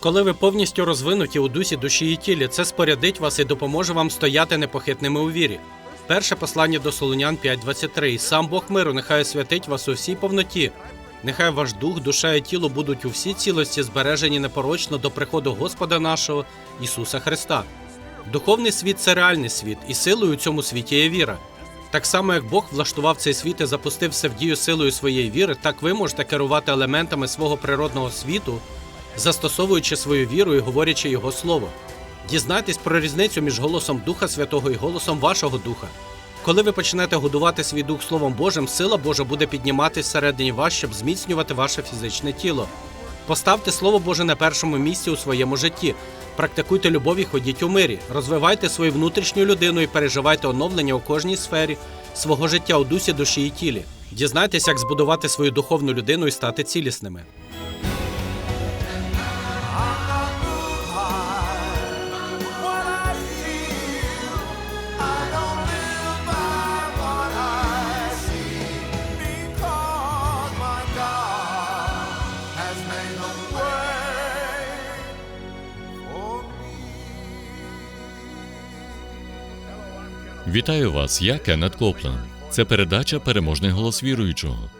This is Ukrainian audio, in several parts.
Коли ви повністю розвинуті у дусі, душі і тілі, це спорядить вас і допоможе вам стояти непохитними у вірі. Перше послання до Солонян 5.23. Сам Бог миру, нехай освятить вас у всій повноті. Нехай ваш дух, душа і тіло будуть у всій цілості збережені непорочно до приходу Господа нашого Ісуса Христа. Духовний світ це реальний світ, і силою у цьому світі є віра. Так само, як Бог влаштував цей світ і запустив все в дію силою своєї віри, так ви можете керувати елементами свого природного світу, застосовуючи свою віру і говорячи Його слово. Дізнайтесь про різницю між голосом Духа Святого і голосом вашого духа. Коли ви почнете годувати свій дух Словом Божим, сила Божа буде підніматись всередині вас, щоб зміцнювати ваше фізичне тіло. Поставте Слово Боже на першому місці у своєму житті. Практикуйте любов і ходіть у мирі. Розвивайте свою внутрішню людину і переживайте оновлення у кожній сфері свого життя у дусі, душі і тілі. Дізнайтесь, як збудувати свою духовну людину і стати цілісними. Вітаю вас, я Кеннет Коплен. Це передача Переможний голос віруючого.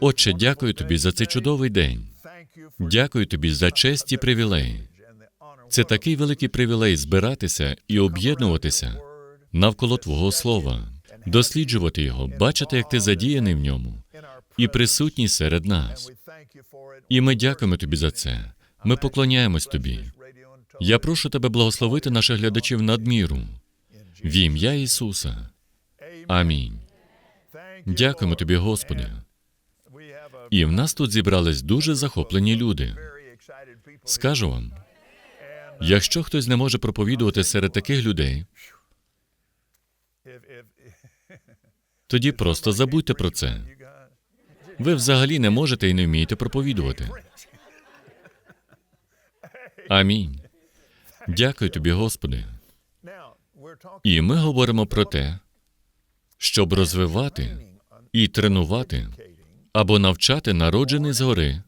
Отче, дякую тобі за цей чудовий день. Дякую тобі за честь і привілеї. Це такий великий привілей збиратися і об'єднуватися навколо Твого Слова, досліджувати його, бачити, як ти задіяний в ньому, і присутній серед нас. І ми дякуємо тобі за це. Ми поклоняємось тобі. Я прошу тебе благословити наших глядачів надміру в ім'я Ісуса. Амінь. Дякуємо тобі, Господи. І в нас тут зібрались дуже захоплені люди. Скажу вам, якщо хтось не може проповідувати серед таких людей, тоді просто забудьте про це. Ви взагалі не можете і не вмієте проповідувати. Амінь. Дякую тобі, Господи. І ми говоримо про те, щоб розвивати і тренувати або навчати народжений згори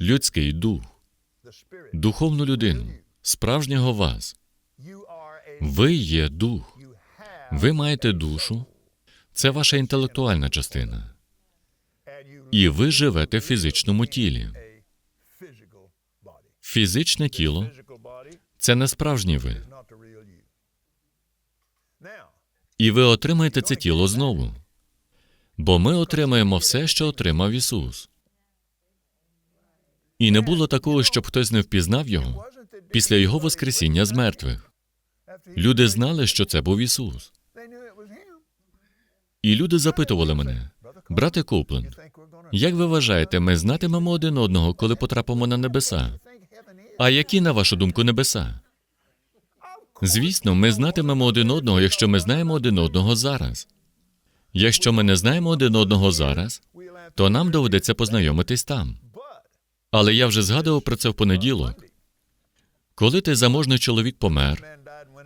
людський дух, духовну людину, справжнього вас. Ви є дух. Ви маєте душу, це ваша інтелектуальна частина. І ви живете в фізичному тілі. Фізичне тіло це не справжній ви. І ви отримаєте це тіло знову. Бо ми отримаємо все, що отримав Ісус. І не було такого, щоб хтось не впізнав його після його Воскресіння з мертвих. Люди знали, що це був Ісус. І люди запитували мене, брате Копленд, як ви вважаєте, ми знатимемо один одного, коли потрапимо на небеса? А які, на вашу думку, небеса? Звісно, ми знатимемо один одного, якщо ми знаємо один одного зараз. Якщо ми не знаємо один одного зараз, то нам доведеться познайомитись там. Але я вже згадував про це в понеділок. Коли ти заможний чоловік помер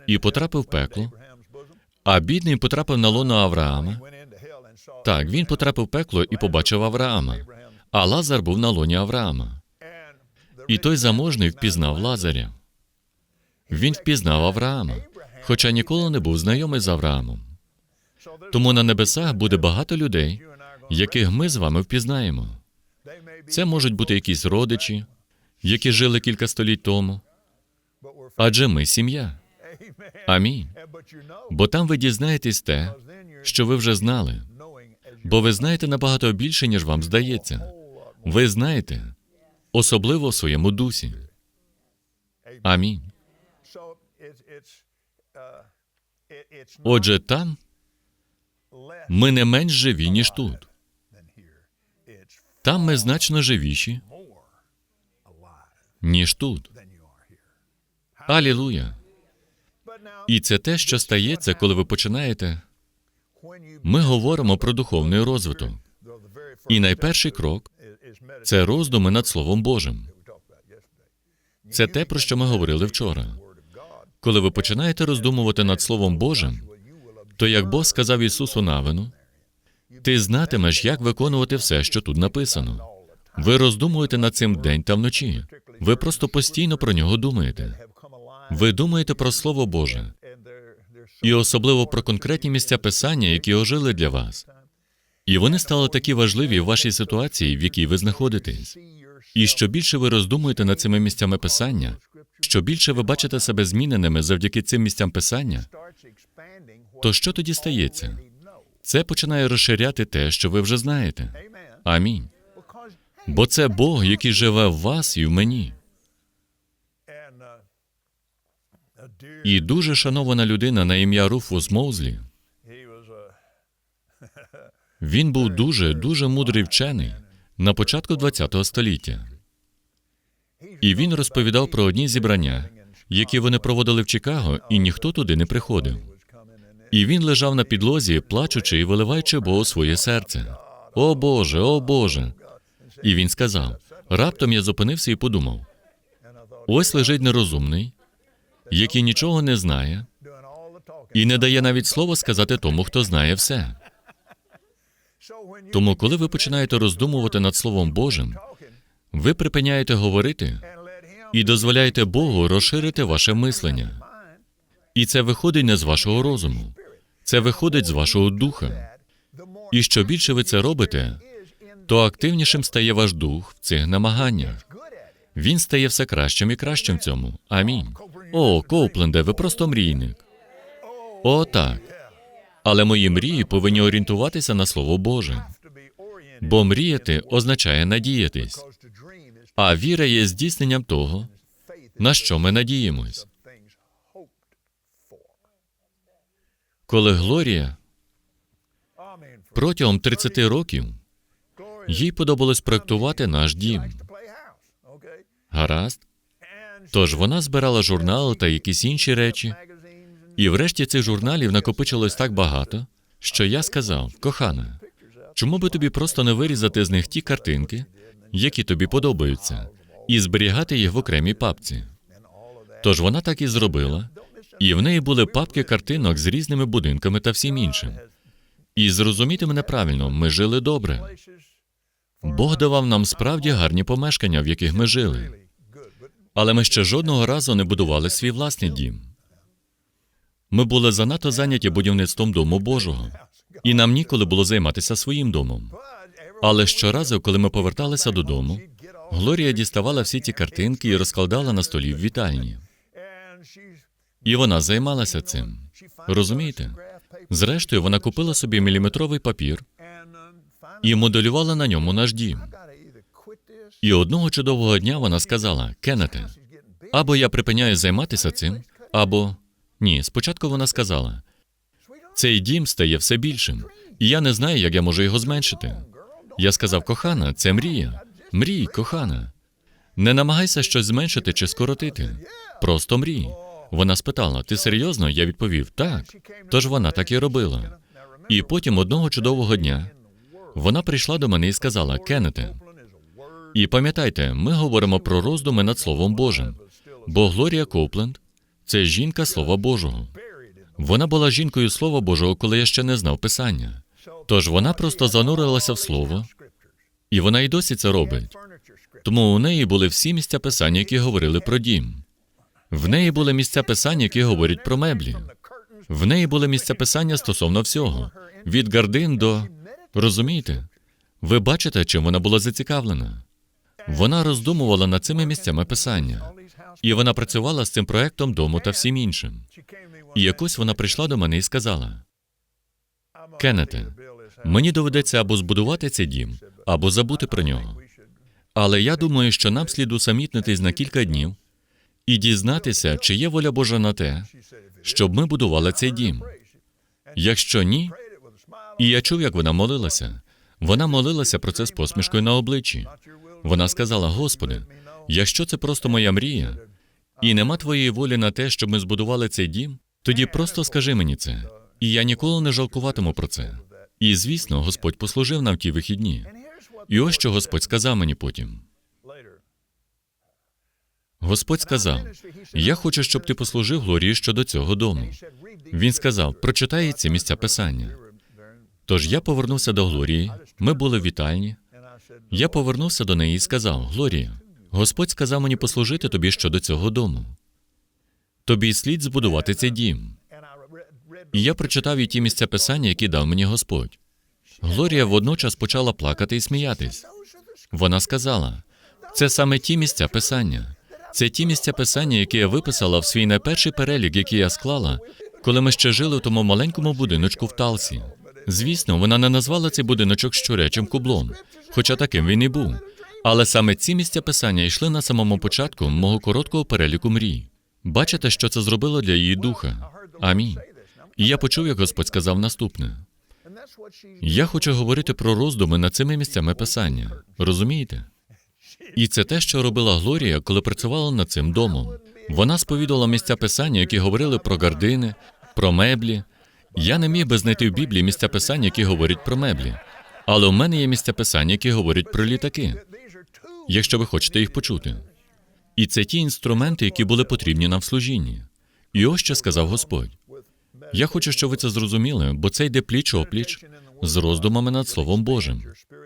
і потрапив в пекло, а бідний потрапив на лоно Авраама. Так, він потрапив в пекло і побачив Авраама, а Лазар був на лоні Авраама. І той заможний впізнав Лазаря. Він впізнав Авраама, хоча ніколи не був знайомий з Авраамом. Тому на небесах буде багато людей, яких ми з вами впізнаємо. Це можуть бути якісь родичі, які жили кілька століть тому. Адже ми сім'я. Амінь. Бо там ви дізнаєтесь те, що ви вже знали. Бо ви знаєте набагато більше, ніж вам здається. Ви знаєте, особливо в своєму дусі. Амінь. Отже, там ми не менш живі, ніж тут. Там ми значно живіші, ніж тут. Алілуя. І це те, що стається, коли ви починаєте. Ми говоримо про духовний розвиток. І найперший крок це роздуми над Словом Божим. Це те, про що ми говорили вчора. Коли ви починаєте роздумувати над Словом Божим, то як Бог сказав Ісусу Навину, ти знатимеш, як виконувати все, що тут написано. Ви роздумуєте над цим день та вночі. Ви просто постійно про нього думаєте. Ви думаєте про Слово Боже, і особливо про конкретні місця писання, які ожили для вас. І вони стали такі важливі в вашій ситуації, в якій ви знаходитесь. І що більше ви роздумуєте над цими місцями писання, що більше ви бачите себе зміненими завдяки цим місцям писання, то що тоді стається? Це починає розширяти те, що ви вже знаєте. Амінь. Бо це Бог, який живе в вас і в мені. І дуже шанована людина на ім'я Руфус Моузлі. Він був дуже, дуже мудрий вчений на початку ХХ століття. І він розповідав про одні зібрання, які вони проводили в Чикаго, і ніхто туди не приходив. І він лежав на підлозі, плачучи і виливаючи Богу своє серце. О Боже, о Боже. І він сказав: раптом я зупинився і подумав: ось лежить нерозумний, який нічого не знає, і не дає навіть слова сказати тому, хто знає все. Тому, коли ви починаєте роздумувати над Словом Божим, ви припиняєте говорити і дозволяєте Богу розширити ваше мислення. І це виходить не з вашого розуму, це виходить з вашого духа. І що більше ви це робите, то активнішим стає ваш дух в цих намаганнях. Він стає все кращим і кращим в цьому. Амінь. О, Коупленде, ви просто мрійник. О, так. Але мої мрії повинні орієнтуватися на Слово Боже. Бо мріяти означає надіятись, а віра є здійсненням того, на що ми надіємось. Коли Глорія протягом 30 років їй подобалось проектувати наш дім. Гаразд. Тож вона збирала журнали та якісь інші речі, і врешті цих журналів накопичилось так багато, що я сказав: кохана, чому би тобі просто не вирізати з них ті картинки, які тобі подобаються, і зберігати їх в окремій папці? Тож вона так і зробила, і в неї були папки картинок з різними будинками та всім іншим. І зрозумійте мене правильно, ми жили добре. Бог давав нам справді гарні помешкання, в яких ми жили. Але ми ще жодного разу не будували свій власний дім. Ми були занадто зайняті будівництвом дому Божого, і нам ніколи було займатися своїм домом. Але щоразу, коли ми поверталися додому, Глорія діставала всі ці картинки і розкладала на столі в вітальні. І вона займалася цим. Розумієте? Зрештою, вона купила собі міліметровий папір і моделювала на ньому наш дім. І одного чудового дня вона сказала: Кеннете, або я припиняю займатися цим, або ні. Спочатку вона сказала: цей дім стає все більшим, і я не знаю, як я можу його зменшити. Я сказав, кохана, це мрія. Мрій, кохана. Не намагайся щось зменшити чи скоротити. Просто мрій. Вона спитала: Ти серйозно? Я відповів так. Тож вона так і робила. І потім одного чудового дня вона прийшла до мене і сказала: Кеннете, і пам'ятайте, ми говоримо про роздуми над Словом Божим. Бо Глорія Копленд це жінка Слова Божого. Вона була жінкою Слова Божого, коли я ще не знав Писання. Тож вона просто занурилася в слово, і вона й досі це робить. Тому у неї були всі місця писання, які говорили про дім. В неї були місця писання, які говорять про меблі. В неї були місця писання стосовно всього, від гардин до розумієте? Ви бачите, чим вона була зацікавлена? Вона роздумувала над цими місцями писання, і вона працювала з цим проектом дому та всім іншим. І якось вона прийшла до мене і сказала: Кеннете, мені доведеться або збудувати цей дім, або забути про нього. Але я думаю, що нам слід усамітнитись на кілька днів і дізнатися, чи є воля Божа на те, щоб ми будували цей дім. Якщо ні, і я чув, як вона молилася. Вона молилася про це з посмішкою на обличчі. Вона сказала: Господи, якщо це просто моя мрія, і нема твоєї волі на те, щоб ми збудували цей дім, тоді просто скажи мені це, і я ніколи не жалкуватиму про це. І звісно, Господь послужив нам ті вихідні. І ось що Господь сказав мені потім. Господь сказав: Я хочу, щоб ти послужив Глорії щодо цього дому. Він сказав: прочитай ці місця писання. Тож я повернувся до Глорії. Ми були в вітальні. Я повернувся до неї і сказав: Глорія, Господь сказав мені послужити тобі щодо цього дому. Тобі слід збудувати цей дім. І я прочитав і ті місця писання, які дав мені Господь. Глорія водночас почала плакати і сміятись. Вона сказала: це саме ті місця писання. Це ті місця писання, які я виписала в свій найперший перелік, який я склала, коли ми ще жили в тому маленькому будиночку в Талсі. Звісно, вона не назвала цей будиночок щурячим кублом, хоча таким він і був. Але саме ці місця писання йшли на самому початку мого короткого переліку мрій. Бачите, що це зробило для її духа. Амінь. І я почув, як Господь сказав наступне: я хочу говорити про роздуми над цими місцями писання. Розумієте? І це те, що робила Глорія, коли працювала над цим домом. Вона сповідувала місця писання, які говорили про гардини, про меблі. Я не міг би знайти в Біблії місця писання, які говорять про меблі. Але у мене є місця писання, які говорять про літаки, якщо ви хочете їх почути. І це ті інструменти, які були потрібні нам в служінні. І ось що сказав Господь. Я хочу, щоб ви це зрозуміли, бо це йде пліч опліч з роздумами над Словом Божим.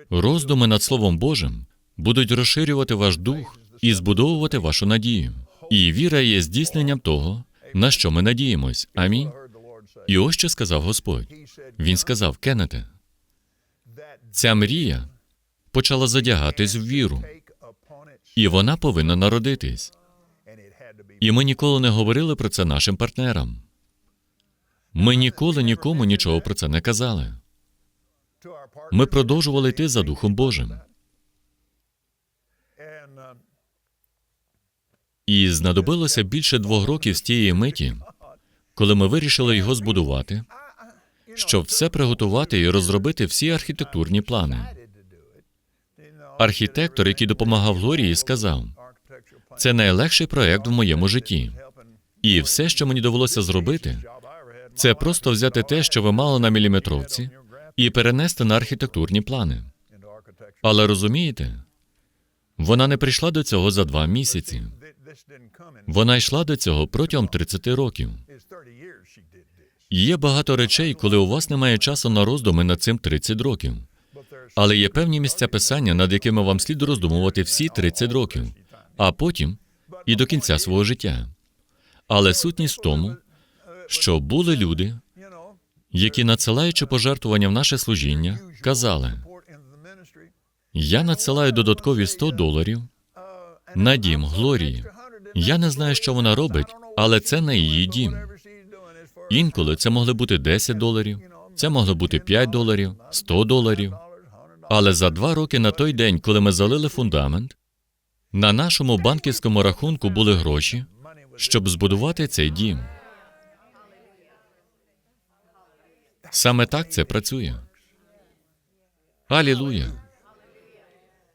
Роздуми над Словом Божим будуть розширювати ваш дух і збудовувати вашу надію. І віра є здійсненням того, на що ми надіємось. Амінь. І ось що сказав Господь. Він сказав: Кеннете, ця мрія почала задягатись в віру, і вона повинна народитись. І ми ніколи не говорили про це нашим партнерам. Ми ніколи нікому нічого про це не казали. Ми продовжували йти за Духом Божим. І знадобилося більше двох років з тієї миті, коли ми вирішили його збудувати, щоб все приготувати і розробити всі архітектурні плани. Архітектор, який допомагав Глорії, сказав: це найлегший проект в моєму житті. І все, що мені довелося зробити, це просто взяти те, що ви мали на міліметровці, і перенести на архітектурні плани. Але розумієте, вона не прийшла до цього за два місяці. Вона йшла до цього протягом 30 років. Є багато речей, коли у вас немає часу на роздуми над цим 30 років. Але є певні місця писання, над якими вам слід роздумувати всі 30 років, а потім і до кінця свого життя. Але сутність в тому, що були люди, які, надсилаючи пожертвування в наше служіння, казали: Я надсилаю додаткові 100 доларів на дім Глорії. Я не знаю, що вона робить, але це на її дім. Інколи це могли бути 10 доларів, це могло бути 5 доларів, 100 доларів. Але за два роки на той день, коли ми залили фундамент, на нашому банківському рахунку були гроші, щоб збудувати цей дім. Саме так це працює. Алілуя.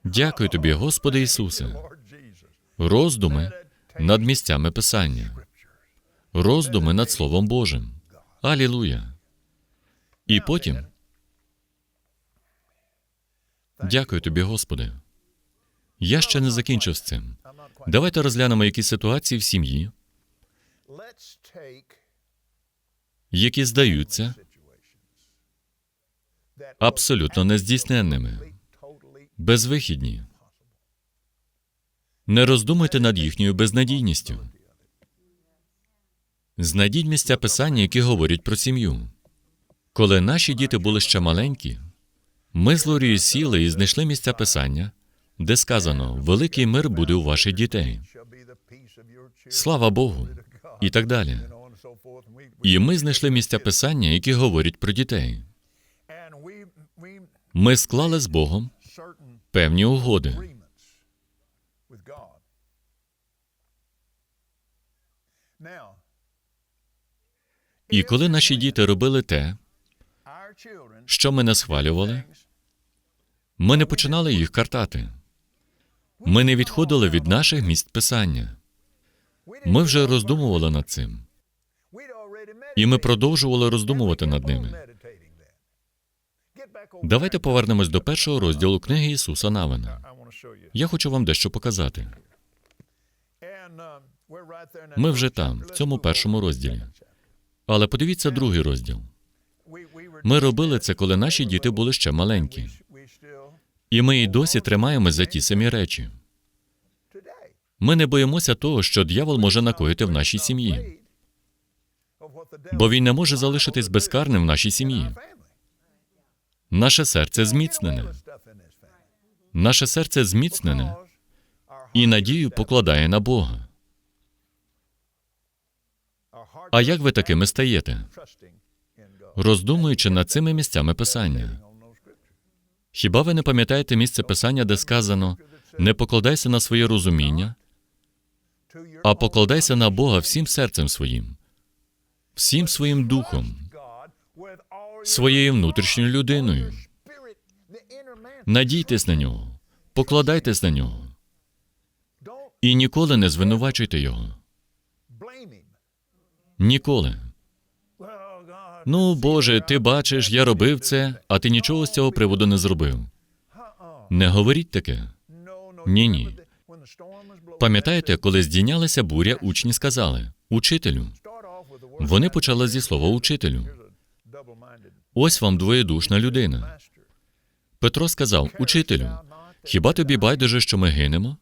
Дякую тобі, Господи Ісусе. Роздуми над місцями Писання. Роздуми над Словом Божим. Алілуя. І потім. Дякую тобі, Господи. Я ще не закінчив з цим. Давайте розглянемо якісь ситуації в сім'ї, які здаються абсолютно нездійсненними, безвихідні. Не роздумуйте над їхньою безнадійністю. Знайдіть місця писання, які говорять про сім'ю. Коли наші діти були ще маленькі, ми з Лорією сіли і знайшли місця писання, де сказано: Великий мир буде у ваших дітей. Слава Богу, і так далі. І ми знайшли місця писання, які говорять про дітей. Ми склали з Богом певні угоди. І коли наші діти робили те, що ми не схвалювали, ми не починали їх картати. Ми не відходили від наших місць писання. Ми вже роздумували над цим, і ми продовжували роздумувати над ними. Давайте повернемось до першого розділу книги Ісуса Навина. Я хочу вам дещо показати. Ми вже там, в цьому першому розділі. Але подивіться другий розділ. Ми робили це, коли наші діти були ще маленькі. І ми і досі тримаємось за ті самі речі. Ми не боїмося того, що дьявол може накоїти в нашій сім'ї, бо він не може залишитись безкарним в нашій сім'ї. Наше серце зміцнене. Наше серце зміцнене і надію покладає на Бога. А як ви такими стаєте? Роздумуючи над цими місцями писання. Хіба ви не пам'ятаєте місце писання, де сказано не покладайся на своє розуміння, а покладайся на Бога всім серцем своїм, всім своїм духом, своєю внутрішньою людиною. Надійтесь на нього, покладайтесь на нього і ніколи не звинувачуйте його. Ніколи. Ну, Боже, ти бачиш, я робив це, а ти нічого з цього приводу не зробив. Не говоріть таке. Ні, ні. Пам'ятаєте, коли здійнялася буря, учні сказали Учителю. Вони почали зі слова учителю. Ось вам двоєдушна людина. Петро сказав: Учителю, хіба тобі байдуже, що ми гинемо?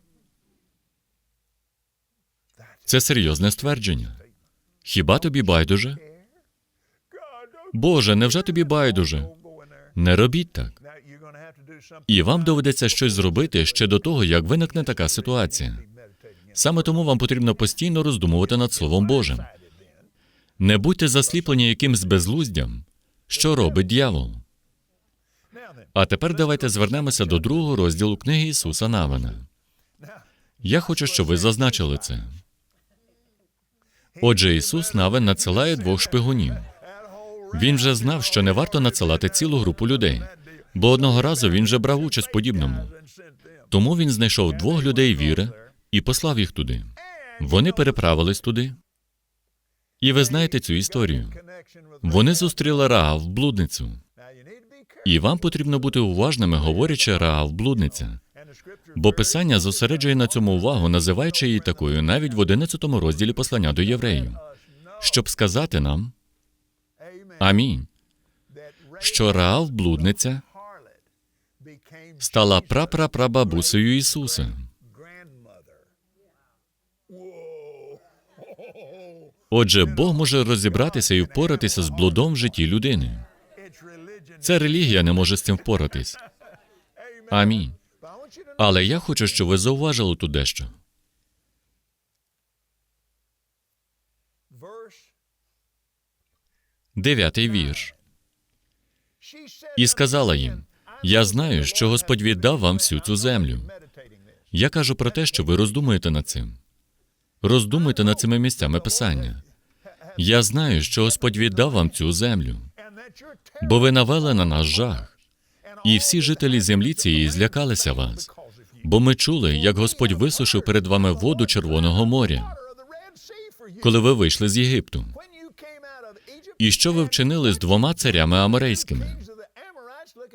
Це серйозне ствердження. Хіба тобі байдуже? Боже, невже тобі байдуже? Не робіть так. І вам доведеться щось зробити ще до того, як виникне така ситуація. Саме тому вам потрібно постійно роздумувати над Словом Божим. Не будьте засліплені якимсь безлуздям, що робить дьявол. А тепер давайте звернемося до другого розділу книги Ісуса Навина. Я хочу, щоб ви зазначили це. Отже, Ісус Навин надсилає двох шпигунів. Він вже знав, що не варто надсилати цілу групу людей, бо одного разу він вже брав участь в подібному. Тому він знайшов двох людей віри і послав їх туди. Вони переправились туди. І ви знаєте цю історію. Вони зустріли Раав, блудницю. І вам потрібно бути уважними, говорячи Раав, блудниця. Бо писання зосереджує на цьому увагу, називаючи її такою навіть в 11 розділі послання до євреїв, щоб сказати нам Амінь, що Раав, блудниця, стала прапрапрабабусею Ісуса. Отже, Бог може розібратися і впоратися з блудом в житті людини. Ця релігія не може з цим впоратись. Амінь. Але я хочу, щоб ви зауважили тут дещо. Дев'ятий вірш. І сказала їм: Я знаю, що Господь віддав вам всю цю землю. Я кажу про те, що ви роздумуєте над цим. Роздумуйте над цими місцями писання. Я знаю, що Господь віддав вам цю землю, бо ви навели на нас жах, і всі жителі землі цієї злякалися вас. Бо ми чули, як Господь висушив перед вами воду Червоного моря, коли ви вийшли з Єгипту. І що ви вчинили з двома царями аморейськими?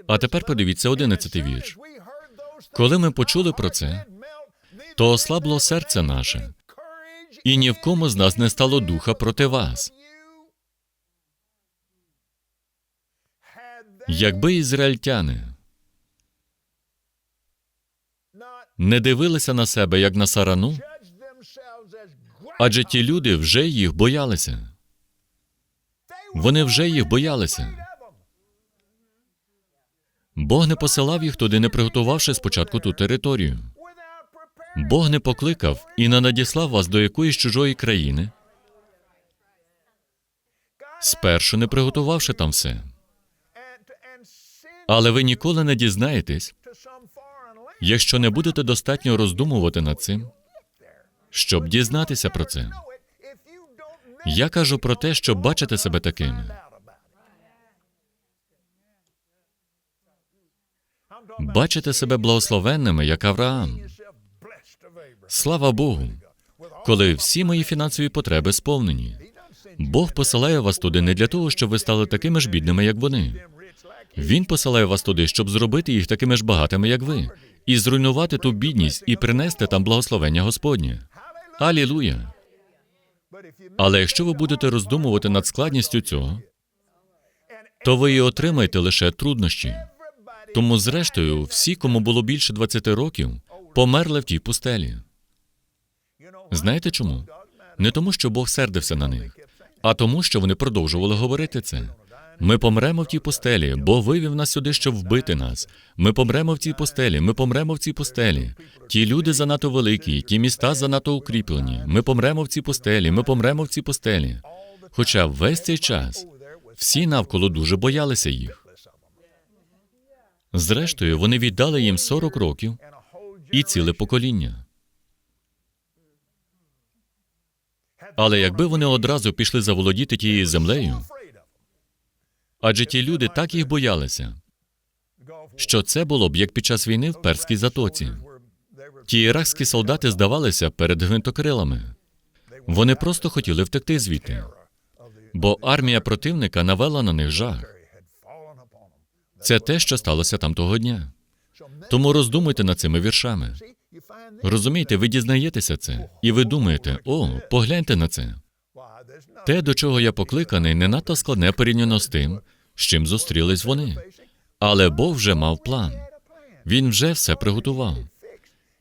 А тепер подивіться одинадцятий вірш. Коли ми почули про це, то ослабло серце наше, і ні в кому з нас не стало духа проти вас. Якби ізраїльтяни не дивилися на себе як на сарану, адже ті люди вже їх боялися. Вони вже їх боялися. Бог не посилав їх туди, не приготувавши спочатку ту територію. Бог не покликав і не надіслав вас до якоїсь чужої країни, спершу не приготувавши там все. Але ви ніколи не дізнаєтесь, якщо не будете достатньо роздумувати над цим, щоб дізнатися про це. Я кажу про те, щоб бачити себе такими. Бачите себе благословенними, як Авраам. Слава Богу, коли всі мої фінансові потреби сповнені. Бог посилає вас туди не для того, щоб ви стали такими ж бідними, як вони. Він посилає вас туди, щоб зробити їх такими ж багатими, як ви, і зруйнувати ту бідність і принести там благословення Господнє. Алілуя! Але якщо ви будете роздумувати над складністю цього, то ви і отримаєте лише труднощі. Тому, зрештою, всі, кому було більше 20 років, померли в тій пустелі. Знаєте чому? Не тому, що Бог сердився на них, а тому, що вони продовжували говорити це. Ми помремо в тій пустелі, Бог вивів нас сюди, щоб вбити нас. Ми помремо в цій пустелі, ми помремо в цій пустелі. Ті люди занадто великі, ті міста занадто укріплені. Ми помремо в цій пустелі, ми помремо в цій пустелі. Хоча весь цей час всі навколо дуже боялися їх. Зрештою, вони віддали їм 40 років і ціле покоління. Але якби вони одразу пішли заволодіти тією землею, адже ті люди так їх боялися, що це було б як під час війни в перській затоці. Ті іракські солдати здавалися перед гвинтокрилами. Вони просто хотіли втекти звідти, бо армія противника навела на них жах. Це те, що сталося там того дня. Тому роздумуйте над цими віршами. Розумієте, ви дізнаєтеся це, і ви думаєте, о, погляньте на це. Те, до чого я покликаний, не надто складне порівняно з тим, з чим зустрілись вони. Але Бог вже мав план. Він вже все приготував.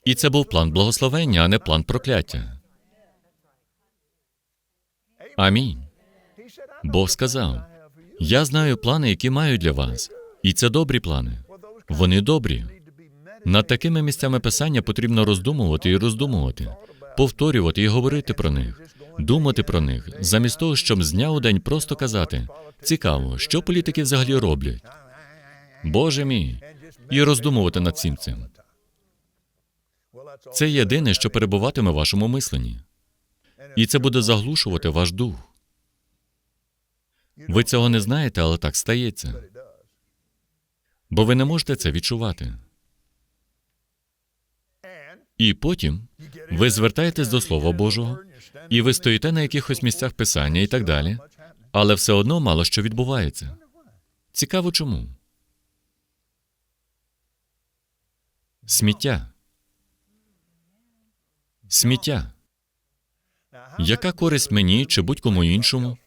І це був план благословення, а не план прокляття. Амінь. Бог сказав: Я знаю плани, які маю для вас, і це добрі плани. Вони добрі. Над такими місцями писання потрібно роздумувати і роздумувати, повторювати і говорити про них, думати про них, замість того, щоб з дня у день просто казати: цікаво, що політики взагалі роблять. Боже мій, і роздумувати над цим цим. Це єдине, що перебуватиме в вашому мисленні, і це буде заглушувати ваш дух. Ви цього не знаєте, але так стається. Бо ви не можете це відчувати. І потім ви звертаєтесь до Слова Божого, і ви стоїте на якихось місцях писання і так далі, але все одно мало що відбувається. Цікаво чому? Сміття. Сміття. Яка користь мені чи будь-кому іншому?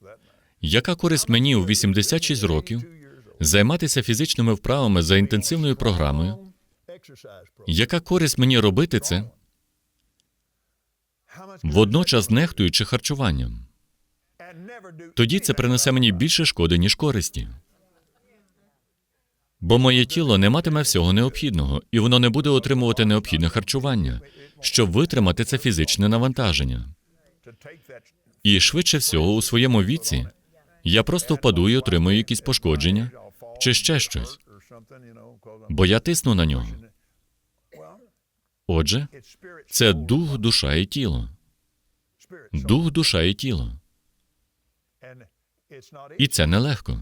Яка користь мені у 86 років займатися фізичними вправами за інтенсивною програмою? Яка користь мені робити це, водночас нехтуючи харчуванням? Тоді це принесе мені більше шкоди, ніж користі. Бо моє тіло не матиме всього необхідного, і воно не буде отримувати необхідне харчування, щоб витримати це фізичне навантаження. І швидше всього у своєму віці я просто впаду і отримую якісь пошкодження чи ще щось, бо я тисну на нього. Отже, це дух, душа і тіло. Дух, душа і тіло. І це нелегко.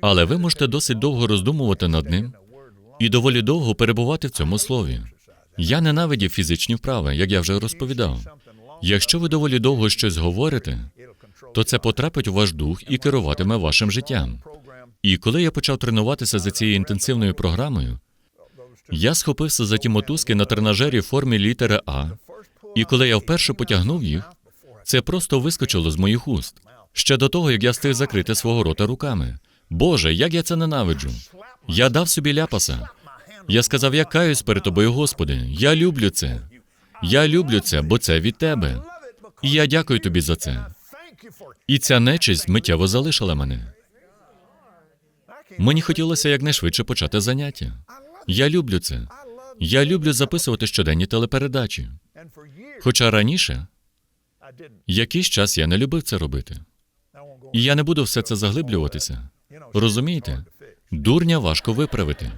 Але ви можете досить довго роздумувати над ним і доволі довго перебувати в цьому слові. Я ненавидів фізичні вправи, як я вже розповідав. Якщо ви доволі довго щось говорите, то це потрапить у ваш дух і керуватиме вашим життям. І коли я почав тренуватися за цією інтенсивною програмою, я схопився за ті мотузки на тренажері в формі літери А, і коли я вперше потягнув їх, це просто вискочило з моїх уст. Ще до того, як я встиг закрити свого рота руками. Боже, як я це ненавиджу. Я дав собі ляпаса. Я сказав, я каюсь перед тобою, Господи. Я люблю це. Я люблю це, бо це від тебе. І я дякую тобі за це. І ця нечисть миттєво залишила мене. Мені хотілося якнайшвидше почати заняття. Я люблю це. Я люблю записувати щоденні телепередачі. Хоча раніше якийсь час я не любив це робити. І я не буду все це заглиблюватися. Розумієте? Дурня важко виправити.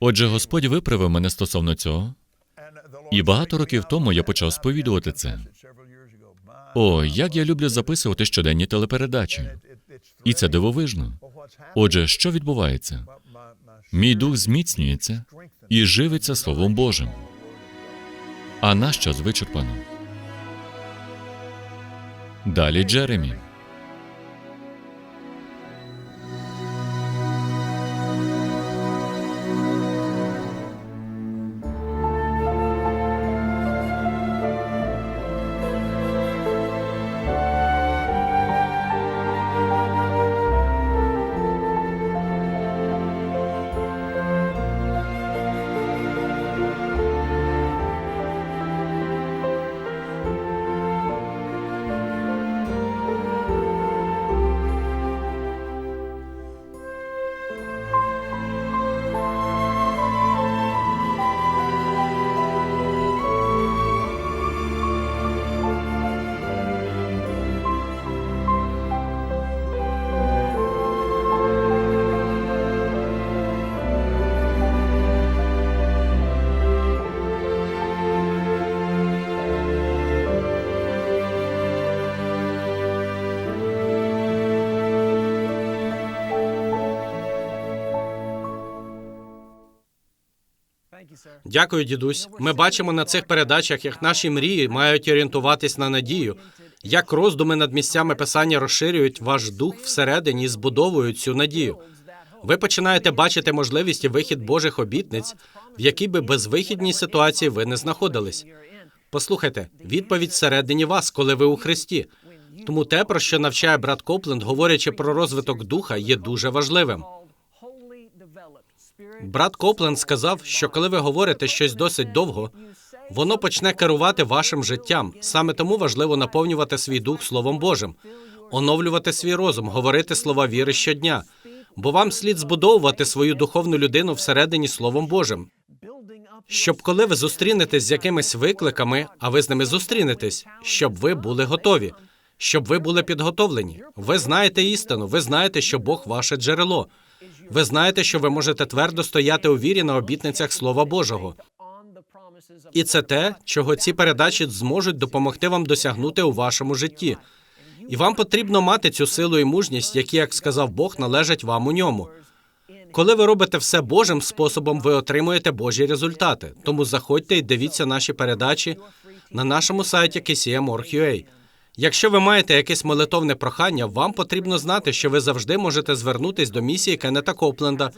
Отже, Господь виправив мене стосовно цього, і багато років тому я почав сповідувати це. О, як я люблю записувати щоденні телепередачі. І це дивовижно. Отже, що відбувається? Мій дух зміцнюється і живиться Словом Божим. А наш час вичерпано. Далі Джеремі. Дякую, дідусь. Ми бачимо на цих передачах, як наші мрії мають орієнтуватись на надію, як роздуми над місцями писання розширюють ваш дух всередині і збудовують цю надію. Ви починаєте бачити можливість і вихід Божих обітниць, в якій би безвихідній ситуації ви не знаходились. Послухайте, відповідь всередині вас, коли ви у Христі. Тому те, про що навчає брат Копленд, говорячи про розвиток духа, є дуже важливим. Брат Копленд сказав, що коли ви говорите щось досить довго, воно почне керувати вашим життям. Саме тому важливо наповнювати свій дух Словом Божим, оновлювати свій розум, говорити слова віри щодня. Бо вам слід збудовувати свою духовну людину всередині Словом Божим. Щоб коли ви зустрінетесь з якимись викликами, а ви з ними зустрінетесь, щоб ви були готові, щоб ви були підготовлені. Ви знаєте істину, ви знаєте, що Бог ваше джерело. Ви знаєте, що ви можете твердо стояти у вірі на обітницях Слова Божого. І це те, чого ці передачі зможуть допомогти вам досягнути у вашому житті. І вам потрібно мати цю силу і мужність, які, як сказав Бог, належать вам у ньому. Коли ви робите все Божим способом, ви отримуєте Божі результати. Тому заходьте і дивіться наші передачі на нашому сайті KCM.org.ua. Якщо ви маєте якесь молитовне прохання, вам потрібно знати, що ви завжди можете звернутись до місії Кеннета Копленда,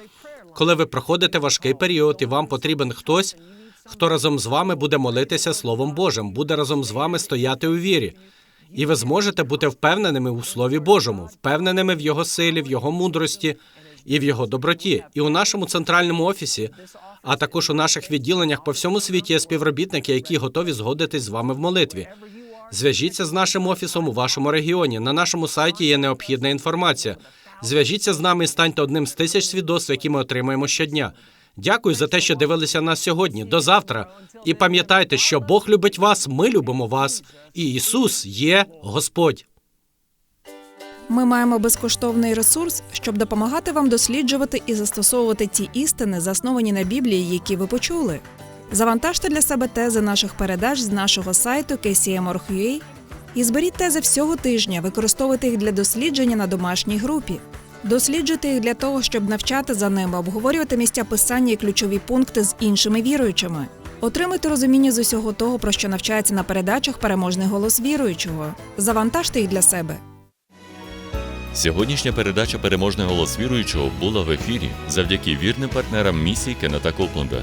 коли ви проходите важкий період, і вам потрібен хтось, хто разом з вами буде молитися Словом Божим, буде разом з вами стояти у вірі. І ви зможете бути впевненими у Слові Божому, впевненими в Його силі, в Його мудрості і в Його доброті. І у нашому центральному офісі, а також у наших відділеннях по всьому світі є співробітники, які готові згодитись з вами в молитві. Зв'яжіться з нашим офісом у вашому регіоні. На нашому сайті є необхідна інформація. Зв'яжіться з нами і станьте одним з тисяч свідоцтв, які ми отримуємо щодня. Дякую за те, що дивилися нас сьогодні. До завтра. І пам'ятайте, що Бог любить вас, ми любимо вас, і Ісус є Господь. Ми маємо безкоштовний ресурс, щоб допомагати вам досліджувати і застосовувати ті істини, засновані на Біблії, які ви почули. Завантажте для себе тези наших передач з нашого сайту kcm.org.ua і зберіть тези всього тижня, використовуйте їх для дослідження на домашній групі. Досліджуйте їх для того, щоб навчати за ними, обговорювати місця писання і ключові пункти з іншими віруючими. Отримайте розуміння з усього того, про що навчається на передачах переможний голос віруючого. Завантажте їх для себе. Сьогоднішня передача Переможний голос віруючого була в ефірі завдяки вірним партнерам місії Кеннета Копленда.